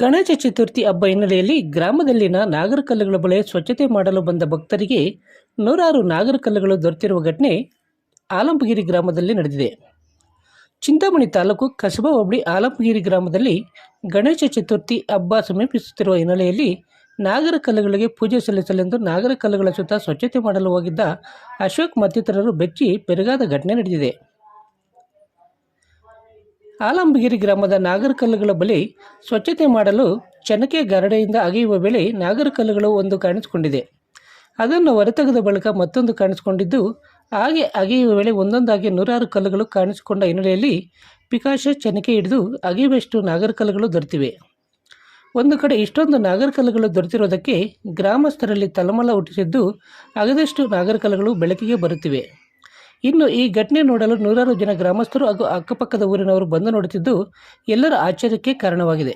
ಗಣೇಶ ಚತುರ್ಥಿ ಹಬ್ಬ ಹಿನ್ನೆಲೆಯಲ್ಲಿ ಗ್ರಾಮದಲ್ಲಿನ ನಾಗರಕಲ್ಲುಗಳ ಬಳಿ ಸ್ವಚ್ಛತೆ ಮಾಡಲು ಬಂದ ಭಕ್ತರಿಗೆ ನೂರಾರು ನಾಗರಕಲ್ಲುಗಳು ದೊರೆತಿರುವ ಘಟನೆ ಆಲಂಪಗಿರಿ ಗ್ರಾಮದಲ್ಲಿ ನಡೆದಿದೆ. ಚಿಂತಾಮಣಿ ತಾಲೂಕು ಕಸಬಾ ಹೋಬಳಿ ಆಲಂಪಗಿರಿ ಗ್ರಾಮದಲ್ಲಿ ಗಣೇಶ ಚತುರ್ಥಿ ಹಬ್ಬ ಸಮೀಪಿಸುತ್ತಿರುವ ಹಿನ್ನೆಲೆಯಲ್ಲಿ ನಾಗರಕಲ್ಲುಗಳಿಗೆ ಪೂಜೆ ಸಲ್ಲಿಸಲೆಂದು ನಾಗರಕಲ್ಲುಗಳ ಸುತ್ತ ಸ್ವಚ್ಛತೆ ಮಾಡಲು ಹೋಗಿದ್ದ ಅಶೋಕ್ ಮತ್ತಿತರರು ಬೆಚ್ಚಿ ಪೆರುಗಾದ ಘಟನೆ ನಡೆದಿದೆ. ಆಲಂಬಗಿರಿ ಗ್ರಾಮದ ನಾಗರಕಲ್ಲುಗಳ ಬಳಿ ಸ್ವಚ್ಛತೆ ಮಾಡಲು ಚನಕೆ ಗರಡೆಯಿಂದ ಅಗೆಯುವ ವೇಳೆ ನಾಗರಕಲ್ಲುಗಳು ಒಂದು ಕಾಣಿಸಿಕೊಂಡಿದೆ. ಅದನ್ನು ಹೊರತೆಗೆದ ಬಳಿಕ ಮತ್ತೊಂದು ಕಾಣಿಸಿಕೊಂಡಿದ್ದು, ಹಾಗೆ ಅಗೆಯುವ ವೇಳೆ ಒಂದೊಂದಾಗಿ ನೂರಾರು ಕಲ್ಲುಗಳು ಕಾಣಿಸಿಕೊಂಡ ಹಿನ್ನೆಲೆಯಲ್ಲಿ ಪಿಕಾಶ ಚನಕೆ ಹಿಡಿದು ಅಗೆಯುವಷ್ಟು ನಾಗರಕಲ್ಲುಗಳು ದೊರೆತಿವೆ. ಒಂದು ಕಡೆ ಇಷ್ಟೊಂದು ನಾಗರಕಲ್ಲುಗಳು ದೊರೆತಿರುವುದಕ್ಕೆ ಗ್ರಾಮಸ್ಥರಲ್ಲಿ ತಲಮಲ ಹುಟ್ಟಿಸಿದ್ದು, ಅಗದಷ್ಟು ನಾಗರಕಲ್ಲುಗಳು ಬೆಳಕಿಗೆ ಬರುತ್ತಿವೆ. ಇನ್ನು ಈ ಘಟನೆ ನೋಡಲು ನೂರಾರು ಜನ ಗ್ರಾಮಸ್ಥರು ಹಾಗೂ ಅಕ್ಕಪಕ್ಕದ ಊರಿನವರು ಬಂದು ನೋಡುತ್ತಿದ್ದು ಎಲ್ಲರ ಆಶ್ಚರ್ಯಕ್ಕೆ ಕಾರಣವಾಗಿದೆ.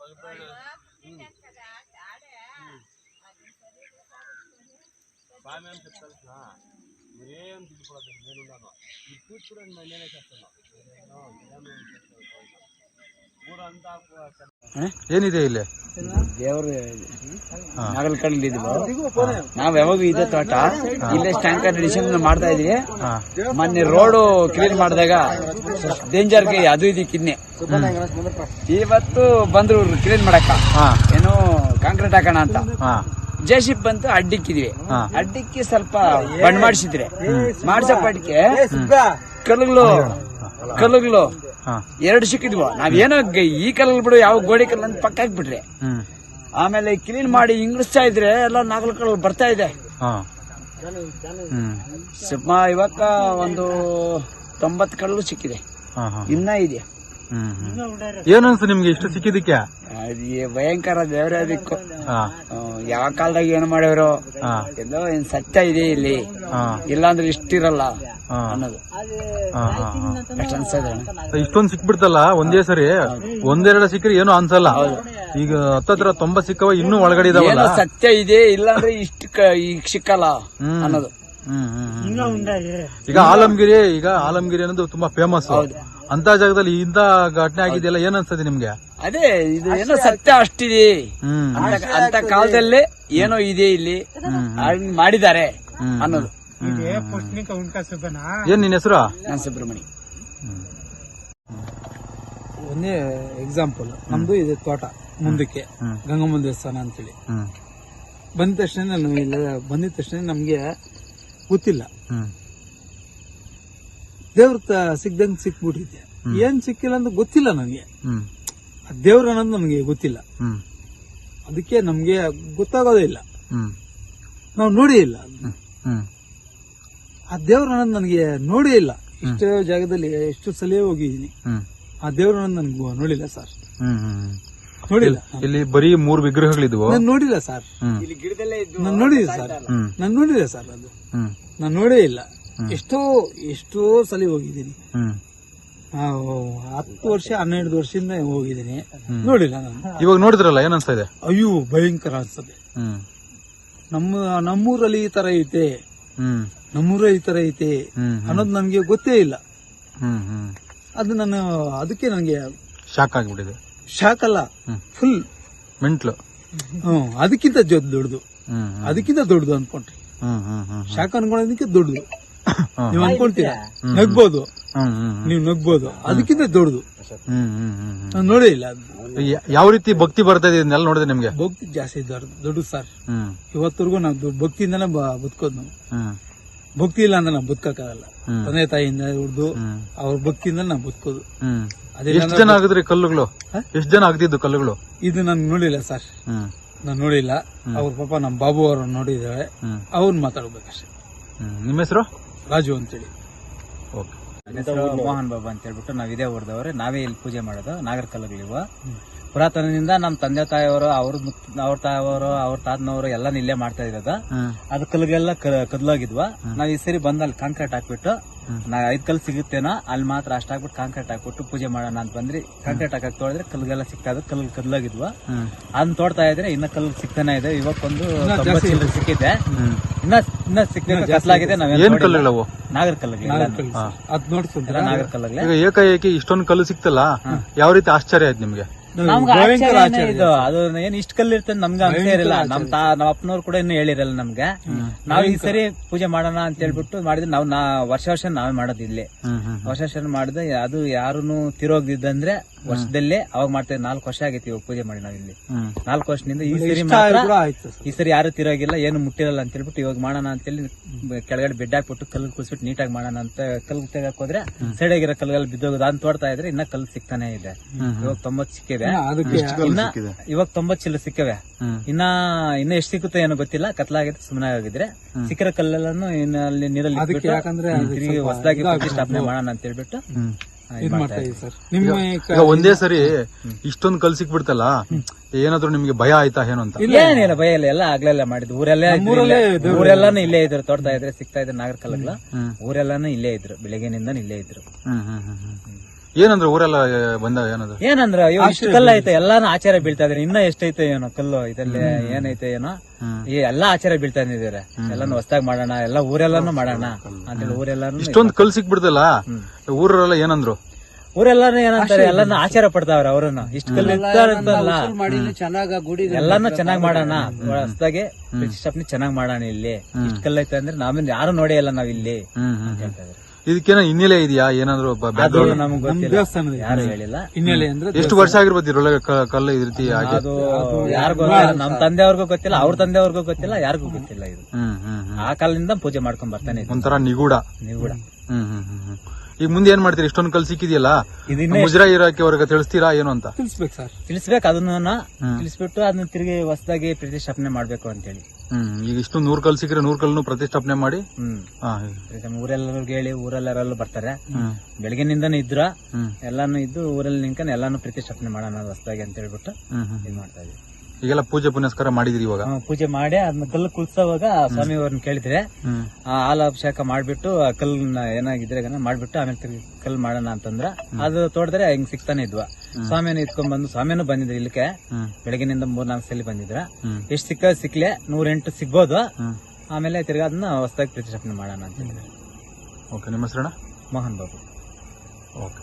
ಪಲ್ಪೇರ್ ಟಿಕ್ಕಿ ಕದಾ ಆಡಾ ಬಾ ಮೇಂ ತಿಳ್ಕೊಳ್ತಾ ಹಾ ಮೇರೇನ್ ಈ ಕೂತ್ಕೊಂಡ್ರೆ ಮನ್ನೆನೆ ಸೆಟ್ಟ್ತೀನಿ ಓ ಮದಂ ಮಾಡ್ತೀನಿ ಏನಿದೆ ಇಲ್ಲಿ? ದೇವರು ನಾವ್ ಯಾವಾಗ ಇದೆ ತೋಟ. ಇಲ್ಲೇ ಸ್ಟ್ಯಾಂಕರ್ ರೆಡಿಷನ್ ಮಾಡ್ತಾ ಇದೀವಿ. ಹಾ. ಮೊನ್ನೆ ರೋಡ್ ಕ್ಲೀನ್ ಮಾಡಿದಾಗ ಡೇಂಜರ್ಗೆ ಅದು ಇದು ಕಿನ್ನೆ ಇವತ್ತು ಬಂದ್ರು ಕ್ಲೀನ್ ಮಾಡಕ್ಕ. ಏನು ಕಾಂಕ್ರೀಟ್ ಹಾಕೋಣ ಅಂತ. ಹಾ. ಜೆಸಿಪ್ ಬಂತು ಅಡ್ಡಿಕ್ಕಿದ್ವಿ. ಹಾ. ಅಡ್ಡಿಕ್ಕಿ ಸ್ವಲ್ಪ ಬಂಡ್ ಮಾಡಿಸಿದ್ರೆ. ಮಾಡ್ಸಪ್ಪಟ್ಟಿಗೆ ಕಲ್ಲುಗಳು ಕಲ್ಲುಗಳು ಹಾ ಎರಡು ಸಿಕ್ಕಿದ್ವು. ನಾವೇನೋ ಈ ಕಲ್ಲಲ್ಲಿ ಬಿಡು ಯಾವ ಗೋಡೆ ಕಲ್ಲ ಅಂತ ಪಕ್ಕ ಹಾಕ್ಬಿಟ್ರಿ. ಆಮೇಲೆ ಕ್ಲೀನ್ ಮಾಡಿ ಇಂಗ್ಲಿಸ್ತಾ ಇದ್ರೆ ಎಲ್ಲ ನಾಗಲಕಲ್ ಬರ್ತಾ ಇದೆ. ಸುಮ್ಮ ಇವಾಗ ಒಂದು ತೊಂಬತ್ತು ಕಲ್ಲು ಸಿಕ್ಕಿದೆ. ಇನ್ನ ಇದೆ. ಏನು ಅನ್ಸು ನಿಮ್ಗೆ ಇಷ್ಟು ಸಿಕ್ಕಿದಕ್ಕೆ ಅದು ಭಯಂಕರ ದೇವರೇ ದಿಕ್ಕು ಹಾ. ಯಾವ ಕಾಲದಾಗ ಏನು ಮಾಡ್ಯಾರೋ ಹಾ. ಎಲ್ಲೋ ಏನ್ ಸತ್ಯ ಇದೆ ಇಲ್ಲಿ. ಹಾ. ಇಲ್ಲಾಂದ್ರೆ ಇಷ್ಟಿರಲ್ಲ ಅನ್ನೋದು. ಇಷ್ಟೊಂದ್ ಸಿಕ್ಬಿಡ್ತಲ್ಲ ಒಂದೇ ಸರಿ ಒಂದೆರಡು ಸಿಕ್ಕರೆ ಏನು ಅನ್ಸಲ್ಲ. ಈಗ ಹತ್ತತ್ರ ತೊಂಬತ್ ಸಿಕ್ಕವ ಇನ್ನೂ ಒಳಗಡೆ ಇದಾವಲ್ಲ? ಸತ್ಯ ಇದೆ ಇಲ್ಲಾಂದ್ರೆ ಇಷ್ಟು ಕ- ಈಗ ಸಿಕ್ಕಲ್ಲ. ಅನ್ನೋದು. ಈಗ ಆಲಂಗಿರಿ ಈಗ ಆಲಂಗಿರಿ ಅನ್ನೋದು ತುಂಬಾ ಫೇಮಸ್ ಅಂತ ಜಾಗದಲ್ಲಿ ಇಂತ ಘಟನೆ ಆಗಿದೆಯಲ್ಲ ಏನ್ ಅನ್ಸ್ತದೆ ನಿಮ್ಗೆ? ಅದೇ ಇದು ಏನೋ ಸತ್ಯ ಅಷ್ಟಿದೆ. ಹ್ಮ್. ಅಂತ ಕಾಲದಲ್ಲಿ ಏನೋ ಇದೆ ಇಲ್ಲಿ ಮಾಡಿದ್ದಾರೆ. ಅನ್ನೋದು. ಏನ್ ನಿನ್ ಹೆಸರು? ನಾನ್ ಸುಬ್ರಹ್ಮಣಿ ಒಂದೇ ಎಕ್ಸಾಂಪಲ್ ನಮ್ದು ಇದೆ ತೋಟ ಮುಂದಕ್ಕೆ ಗಂಗಮ್ಮನ ಗಂಗಮ್ಮ ದೇವಸ್ಥಾನ ಅಂತೇಳಿ. ಬಂದ ತಕ್ಷಣ ನಾವು ಇಲ್ಲ ಬಂದಿದ ತಕ್ಷಣ ನಮ್ಗೆ ಗೊತ್ತಿಲ್ಲ. ದೇವ್ರ ಸಿಗ್ದಂಗ್ ಸಿಕ್ಬಿಟ್ಟಿದ್ದೆ ಸಿಕ್ಬಿಟ್ಟಿದೆ ಏನ್ ಸಿಕ್ಕಿಲ್ಲ ಅಂತ ಗೊತ್ತಿಲ್ಲ ನನಗೆ. ಹ್ಮ್. ಆ ದೇವ್ರ ಅನ್ನೋದು ನನಗೆ ಗೊತ್ತಿಲ್ಲ. ಹ್ಮ್. ಅದಕ್ಕೆ ನಮ್ಗೆ ಗೊತ್ತಾಗೋದೇ ಇಲ್ಲ. ಹ್ಮ್. ನಾವು ನೋಡಿ ಇಲ್ಲ. ಹ್ಮ್. ಆ ದೇವ್ರ ಅನ್ನೋದು ನನಗೆ ನೋಡಿ ಇಲ್ಲ. ಇಷ್ಟೋ ಜಾಗದಲ್ಲಿ ಎಷ್ಟು ಸಲ ಹೋಗಿದ್ದೀನಿ. ಹ್ಮ್. ಆ ದೇವ್ರ ಅನ್ನೋದು ನನ್ಗೆ ನೋಡಿಲ್ಲ ಸರ್. ಹ್ಮ್ ಹ್ಮ್ ನೋಡಿಲ್ಲ. ಇಲ್ಲಿ ಬರೀ ಮೂರು ವಿಗ್ರಹಗಳಿದ್ವು? ನಾನು ನೋಡಿಲ್ಲ ಸರ್. ಹ್ಮ್. ಇಲ್ಲಿ ಗಿಡದಲ್ಲೇ ಇದ್ದು ನಾನು ನೋಡಿದೆ ಸರ್. ನಾನು ನೋಡಿದೆ ಸರ್ ಅದು. ಹ್ಮ್. ನಾನು ನೋಡೇ ಇಲ್ಲ. ಎಷ್ಟೋ ಎಷ್ಟೋ ಸಲ ಹೋಗಿದ್ದೀನಿ. ಹತ್ತು ವರ್ಷ ಹನ್ನೆರಡು ವರ್ಷದಿಂದ ಹೋಗಿದ್ದೀನಿ. ನೋಡಿಲ್ಲ ನಾನು. ಇವಾಗ ನೋಡಿದ್ರಲ್ಲ ಏನ್ ಅನ್ಸ್ತಾ ಇದೆ? ಅಯ್ಯೋ ಭಯಂಕರ ಅನ್ಸ್ತದೆ ಹ್ಮ್. ನಮ್ಮ ನಮ್ಮೂರಲ್ಲಿ ಈ ತರ ಐತೆ. ನಮ್ಮೂರ ಈ ತರ ಐತೆ ಅನ್ನೋದು ನನಗೆ ಗೊತ್ತೇ ಇಲ್ಲ. ಅದು ನಾನು ಅದಕ್ಕೆ ನನಗೆ ಶಾಕ್ ಆಗಿಬಿಟ್ಟಿದೆ. ಶಾಕ್ ಅಲ್ಲ ಫುಲ್ ಮೆಂಟ್ಲು. ಹ್ಮ್ ಅದಕ್ಕಿಂತ ದೊಡ್ಡದು. ಅದಕ್ಕಿಂತ ದೊಡ್ಡದು ಅನ್ಕೊಂಡ್ರಿ. ಶಾಖ ಅನ್ಕೊಳ್ಳೋದಕ್ಕೆ ದೊಡ್ಡದು. ನೀವು ಅನ್ಕೊಂತೀರ ನಗ್ಬೋದು. ನೀವು ನಗ್ಬೋದು. ಅದಕ್ಕಿಂತ ದೊಡ್ಡದು. ನಾನು ನೋಡೇ ಇಲ್ಲ ಯಾವ ರೀತಿ ಭಕ್ತಿ ಬರ್ತಾ ಇದೆ ಇದನ್ನೆಲ್ಲ ನೋಡಿದೆ ನಿಮ್ಗೆ? ಭಕ್ತಿ ಜಾಸ್ತಿ ದೊಡ್ಡ ದೊಡ್ಡದು ಸರ್. ಹ್ಮ್. ಇವತ್ತರೆಗೂ ನಾವು ಬ- ಬದುಕೋದು ನಾವು. ಹ್ಮ್. ಭಕ್ತಿ ಇಲ್ಲ ಅಂದ್ರೆ ನಾವು ಬದುಕಕ್ಕಾಗಲ್ಲ. ತಂದೆ ತಾಯಿಯಿಂದ ಹಿಡ್ದು ಅವ್ರ ಭಕ್ತಿಯಿಂದ ನಾವು ಬದುಕೋದು. ಎಷ್ಟು ಜನ ಆಗಿದ್ರೆ ಕಲ್ಲುಗಳು? ಎಷ್ಟು ಜನ ಆಗ್ತಿದ್ದು ಕಲ್ಲುಗಳು? ಇದು ನಾನು ನೋಡಿಲ್ಲ ಸರ್. ನಾನು ನೋಡಿಲ್ಲ. ಅವ್ರ ಪಾಪ ನಮ್ಮ ಬಾಬು ಅವ್ರನ್ನ ನೋಡಿದಾರೆ ಹ್ಮ್. ಅವ್ರನ್ನ ಮಾತಾಡ್ಬೇಕಷ್ಟೇ. ನಿಮ್ಮ ಹೆಸರು? ರಾಜು ಅಂತೇಳಿ. ಓಕೆ. ಮೋಹನ್ ಬಾಬಾ ಅಂತ ಹೇಳ್ಬಿಟ್ಟು ನಾವು ಇದೇ ಊರ್ದವ್ರೆ. ನಾವೇ ಇಲ್ಲಿ ಪೂಜೆ ಮಾಡೋದು ನಾಗರ ಕಲ್ಲುಗಳಿವು. ಪುರಾತನದಿಂದ ನಮ್ಮ ತಂದೆ ತಾಯಿಯವರು ಅವ್ರ ಅವ್ರ ತಾಯವರು ಅವ್ರ ತಾತನವರು ಎಲ್ಲ ಇಲ್ಲೇ ಮಾಡ್ತಾ ಇರೋದು. ಅದ್ ಕಲ್ಗೆಲ್ಲ ಕದ್ಲೋಗಿದ್ವ. ಕದ್ಲಾಗಿದ್ವ ನಾವ್ ಈ ಸರಿ ಬಂದ್ ಅಲ್ಲಿ ಕಾಂಕ್ರೀಟ್ ಹಾಕ್ಬಿಟ್ಟು ನಾ ಐದ್ ಕಲ್ ಸಿಗುತ್ತೇನೋ ಅಲ್ಲಿ ಮಾತ್ರ ಅಷ್ಟ ಹಾಕ್ಬಿಟ್ಟು ಕಾಂಕ್ರೀಟ್ ಹಾಕ್ಬಿಟ್ಟು ಪೂಜೆ ಮಾಡೋಣ ಅಂತ ಬಂದ್ರಿ. ಕಾಂಕ್ರೀಟ್ ಹಾಕಕ್ ತೊಳೆದ್ರೆ ಕಲ್ಗೆಲ್ಲ ಸಿಗ್ತಾ ಕಲ್ ಕಲ್ಲು ಕದ್ಲಾಗಿದ್ವ. ಅದನ್ನ ತೋಡ್ತಾ ಇದ್ರೆ ಇನ್ನ ಕಲ್ಲು ಸಿಗ್ತಾನೆ ಇದೆ. ಇವಕ್ಕೊಂದು ಸಿಕ್ಕಿದೆ. ಇನ್ನ ಇನ್ನ ಸಿಕ್ಕ ಕತ್ಲಾಗಿದೆ ನಾವೇನ್ ಏನ್ ನೋಡಿಲ್ಲ. ಕಲ್ಲುಗಳವು? ನಾಗರ ಕಲ್ಲುಗಳು. ಅದ್ ನೋಡ್ತಿದ್ರ ನಾಗರ ಕಲ್ಲುಗಳೇ. ಈಗ ಏಕಾಏಕಿ ಇಷ್ಟೊಂದು ಕಲ್ಲು ಸಿಕ್ತಲ್ಲ ಯಾವ ರೀತಿ ಆಶ್ಚರ್ಯ ಆಯ್ತು ನಿಮ್ಗೆ? ನಮ್ಗೆ ಆಶ್ಚರ್ಯನೇ ಇದು. ಅದು ಏನ್ ಇಷ್ಟ ಕಲ್ಲು ಇರ್ತದೆ ನಮ್ಗೆ ಅನ್ಸೇ ಇರಲ್ಲ ನಮ್ ತಾ ನಮ್ಮ ಅಪ್ಪನವ್ರು ಕೂಡ ಇನ್ನು ಹೇಳಿರಲ್ಲ ನಮ್ಗೆ. ನಾವ್ ಈ ಸರಿ ಪೂಜೆ ಮಾಡೋಣ ಅಂತ ಹೇಳ್ಬಿಟ್ಟು ಮಾಡಿದ್ರೆ ನಾವ್ ನಾ ವರ್ಷ ವರ್ಷ ನಾವೇ ಮಾಡೋದು ಇಲ್ಲಿ. ಹ್ಮ್ ಹ್ಮ್ ವರ್ಷ ವರ್ಷ ಮಾಡಿದ್ರೆ ಅದು ಯಾರು ತಿರೋಗ್ದಿದ್ದಂದ್ರೆ ವರ್ಷದಲ್ಲೇ ಅವಾಗ ಮಾಡ್ತೇವೆ ನಾಲ್ಕು ವರ್ಷ ಆಗೈತಿ ಇವಾಗ ಪೂಜೆ ಮಾಡಿ ನಾವಿಲ್ಲಿ. ಇಲ್ಲಿ ನಾಲ್ಕು ವರ್ಷದಿಂದ ಈ ಸರಿ ಮಾತ್ರ ಕೂಡ ಆಯ್ತು ಈ ಸರಿ ಯಾರು ತಿರೋಗಿಲ್ಲ ಏನು ಮುಟ್ಟಿರಲ್ಲ ಅಂತ ಹೇಳ್ಬಿಟ್ಟು ಇವಾಗ ಮಾಡೋಣ ಅಂತೇಳಿ ಹೇಳಿ ಕೆಳಗಡೆ ಬೆಡ್ ಹಾಕ್ಬಿಟ್ಟು ಕಲ್ಲು ಕುಲ್ಸ್ಬಿಟ್ಟು ನೀಟಾಗಿ ಮಾಡೋಣ ಅಂತ ಕಲ್ಲು ತೆಗಕ್ ಹೋದ್ರೆ ಸೈಡ್ ಆಗಿರೋ ಕಲ್ಗಲ್ಲಿ ಬಿದ್ದೋಗೋದು ಅಂತ ತೋಡ್ತಾ ಇದ್ರೆ ಇನ್ನ ಕಲ್ಲು ಸಿಗ್ತಾನೆ ಇದೆ. ಇವಾಗ ತೊಂಬತ್ ಸಿಕ್ಕಿದೆ ಅದಕ್ಕೆ ಇನ್ನ ಇವಾಗ ತೊಂಬತ್ ಚಿಲ್ಲ ಸಿಕ್ಕವೆ. ಇನ್ನ ಇನ್ನ ಎಷ್ಟು ಸಿಕ್ಕುತ್ತೆ ಏನೋ ಗೊತ್ತಿಲ್ಲ. ಕತ್ಲಾಗಿದ್ರೆ ಸುಮ್ಮನೆ ಆಗಿದ್ರೆ. ಸಿಕ್ಕಿರೋ ಕಲ್ಲೆಲ್ಲಾನು ಇನ್ನ ಅಲ್ಲಿ ನೀರಲ್ಲಿ ಯಾಕಂದ್ರೆ ಹೊಸದಾಗಿ ಸ್ಥಾಪನೆ ಮಾಡೋಣ ಅಂತ ಹೇಳ್ಬಿಟ್ಟು ಇದ್ ಇದ್ ಮಾಡ್ತಾ ಮಾಡ್ತಾ ಇದೀವಿ. ಸರ್. ನಿಮ್ಮ ಈಗ ಒಂದೇ ಸರಿ ಇಷ್ಟೊಂದು ಕಲ್ಸಿಕ್ ಸಿಕ್ಬಿಡ್ತಲ್ಲ ಏನಾದ್ರು ನಿಮ್ಗೆ ಭಯ ಆಯ್ತಾ ಏನು ಅಂತ? ಏನಿಲ್ಲ ಭಯ ಇಲ್ಲ. ಎಲ್ಲ ಆಗ್ಲೆಲ್ಲ ಮಾಡಿದ್ದು. ಊರೆಲ್ಲ ಇದ್ರು. ಊರೆಲ್ಲಾನು ಇಲ್ಲೇ ಇದ್ರು. ತೋಡ್ತಾ ಇದ್ರೆ ಸಿಗ್ತಾ ಇದ್ರೆ ನಾಗರ ಕಲ್ಲಗ್ಲ ಹ್ಮ್. ಊರೆಲ್ಲಾನು ಇಲ್ಲೇ ಇದ್ರು. ಬೆಳಗ್ಗೆನಿಂದ ಇಲ್ಲೇ ಇದ್ರು. ಹ್ಮ್ ಹ್ಮ್ ಹ್ಮ್ ಹ್ಮ್. ಏನಂದ್ರೆ ಊರೆಲ್ಲ ಬಂದ ಏನದು ಏನಂದ್ರ? ಅಯ್ಯೋ ಇಷ್ಟು ಕಲ್ಲು ಐತೆ ಎಲ್ಲಾನು ಆಚಾರ ಬೀಳ್ತಾ ಇದ್ರೆ. ಇನ್ನ ಎಷ್ಟೈತೆ ಏನೋ ಕಲ್ಲು ಇದಲ್ಲಿ ಏನೈತೆ ಏನೋ. ಈ ಎಲ್ಲಾ ಆಚಾರ ಬೀಳ್ತಾ ಇದ್ದಾರೆ ಎಲ್ಲಾನು ಹೊಸದಾಗಿ ಮಾಡೋಣ ಎಲ್ಲ ಊರೆಲ್ಲಾನು ಮಾಡೋಣ ಅಂತೇಳಿ ಊರೆಲ್ಲಾನು ಇಷ್ಟೊಂದು ಕಲ್ಲು ಸಿಕ್ಬಿಡ್ತಲ್ಲ? ಊರಲ್ಲ ಏನಂದ್ರು? ಊರೆಲ್ಲಾನು ಏನಂತಾರೆ ಎಲ್ಲಾನು ಆಚಾರ ಪಡ್ತಾವ್ರ ಅವ್ರನ್ನ. ಇಷ್ಟು ಕಲ್ಲು ಗುಡಿ ಎಲ್ಲಾನು ಚೆನ್ನಾಗ್ ಮಾಡೋಣ. ಹೊಸದಾಗಿ ಪ್ರತಿಷ್ಠಾಪನೆ ಚೆನ್ನಾಗ್ ಮಾಡೋಣ ಇಲ್ಲಿ. ಇಷ್ಟು ಕಲ್ಲು ಐತೆ ಅಂದ್ರೆ ನಾವೇನ್ ಯಾರು ನೋಡೇ ಇಲ್ಲ ನಾವಿಲ್ಲಿ ಇಲ್ಲಿ ಹ್ಮ್ ಹ್ಮ್ ಹ್ಮ್. ಹೇಳ್ತಾ ಇದ್ರು. ಇದಕ್ಕೇನೋ ಹಿನ್ನೆಲೆ ಇದೆಯಾ? ಏನಾದ್ರು ಬ- ಅದು background? ನಮಗ್ ಗೊತ್ತಿಲ್ಲ. ದೇವಸ್ಥಾನದ ಯಾರು ಹೇಳಿಲ್ಲ. ಹಿನ್ನೆಲೆ ಅಂದ್ರೆ ಎಷ್ಟು ವರ್ಷ ಆಗಿರ್ಬೋದು ಇದ್ರೊಳಗೆ ಕ- ಕಲ್ಲು ಈ ರೀತಿ ನಮ್ ಅದು ಯಾರಿಗೂ ಗೊತ್ತಿಲ್ಲ. ನಮ್ ತಂದೆಯವ್ರಿಗೂ ಗೊತ್ತಿಲ್ಲ ಅವ್ರ ತಂದೆಯವ್ರಿಗೂ ಗೊತ್ತಿಲ್ಲ ಯಾರಿಗೂ ಗೊತ್ತಿಲ್ಲ ಇದು. ಹ್ಮ್ ಹ್ಮ್ ಹ್ಮ್. ಆ ಕಾಲದಿಂದ ಪೂಜೆ ಮಾಡ್ಕೊಂಡ್ ಬರ್ತಾನೆ ಇದ್ವಿ ಒಂಥರ ನಿಗೂಢ. ನಿಗೂಢ. ಕೂಡ ಹ್ಮ್ ಹ್ಮ್ ಹ್ಮ್ ಹ್ಮ್. ಈಗ ಮುಂದೆ ಏನ್ ಮಾಡ್ತೀರಿ? ಇಷ್ಟೊಂದು ಕಲ್ ಸಿಕ್ಕಿದೆಯಲ್ಲ? ಇದನ್ನ ಮುಜರಾ ಇರಾಕಿ ಅವ್ರಿಗೆ ತಿಳಿಸ್ತೀರಾ ಏನು ಅಂತ? ತಿಳಿಸ್ಬೇಕು ಸರ್. ತಿಳಿಸ್ಬೇಕು ಅದನ್ನ ತಿಳಿಸ್ಬಿಟ್ಟು ಅದನ್ನ ತಿರುಗಿ ಹೊಸದಾಗಿ ಪ್ರತಿಷ್ಠಾಪನೆ ಮಾಡ್ಬೇಕು ಅಂತೇಳಿ. ಹ್ಮ್ ಈಗ ಇಷ್ಟು ನೂರ್ ಕಲ್ ಸಿಕ್ಕ್ರೆ ನೂರ್ ಕಲ್ನು ಪ್ರತಿಷ್ಠಾಪನೆ ಮಾಡಿ. ಹ್ಮ್. ಹಾ, ನಮ್ಮ ಊರೆಲ್ಲರಿಗೂ ಹೇಳಿ ಊರಲ್ಲರಲ್ಲೂ ಬರ್ತಾರೆ. ಹ್ಮ್. ಬೆಳಗ್ಗೆನಿಂದನೂ ಇದ್ರ ಹ್ಮ್. ಎಲ್ಲಾನು ಇದ್ದು ಊರಲ್ಲಿ ನಿಂತ್ಕೊಂಡು ಎಲ್ಲಾನು ಪ್ರತಿಷ್ಠಾಪನೆ ಮಾಡೋಣ ಹೊಸದಾಗಿ ಅಂತ ಹೇಳ್ಬಿಟ್ಟು ಹ್ಮ್ ಹ್ಮ್. ಇದು ಮಾಡ್ತಾ ಇದೀವಿ ಈಗೆಲ್ಲ ಪೂಜೆ ಪುನಸ್ಕಾರ ಮಾಡಿದ್ರಿ ಇವಾಗ? ಪೂಜೆ ಮಾಡಿ ಅದನ್ನ ಕಲ್ಲು ಕುಳ್ಸೋವಾಗ ಸ್ವಾಮಿ ಅವ್ರನ್ನ ಕೇಳಿದ್ರೆ ಆ ಹಾಲು ಅಭಿಷೇಕ ಮಾಡ್ಬಿಟ್ಟು ಆ ಕಲ್ಲನ್ನ ಏನಾಗಿದ್ರೆ ಮಾಡ್ಬಿಟ್ಟು ಆಮೇಲೆ ತಿರ್ಗಿ ಕಲ್ಲು ಮಾಡೋಣ ಅಂತಂದ್ರ ಅದು ತೋಡಿದ್ರೆ ಹಿಂಗ್ ಸಿಗ್ತಾನೆ ಇದ್ವ. ಸ್ವಾಮಿನ ಇಟ್ಕೊಂಡ್ ಬಂದು ಸ್ವಾಮಿನೂ ಬಂದಿದ್ರು ಇಲ್ಲಕ್ಕೆ ಹ್ಮ್. ಬೆಳಗಿನಿಂದ ಮೂರ್ ನಾಲ್ಕು ಸಲ ಬಂದಿದ್ರ. ಎಷ್ಟು ಎಷ್ಟ್ ಸಿಕ್ಕ ಸಿಕ್ಲೆ ನೂರೆಂಟು ಸಿಗ್ಬೋದು. ಹ್ಮ್. ಆಮೇಲೆ ತಿರ್ಗಾ ಅದನ್ನ ಹೊಸದಾಗಿ ಪ್ರತಿಷ್ಠಾಪನೆ ಮಾಡೋಣ ಅಂತ ಹೇಳಿದ್ರು. ಓಕೆ ನಿಮ್ಮ ಹೆಸರಣ್ಣ? ಮೋಹನ್ ಬಾಬು. ಓಕೆ.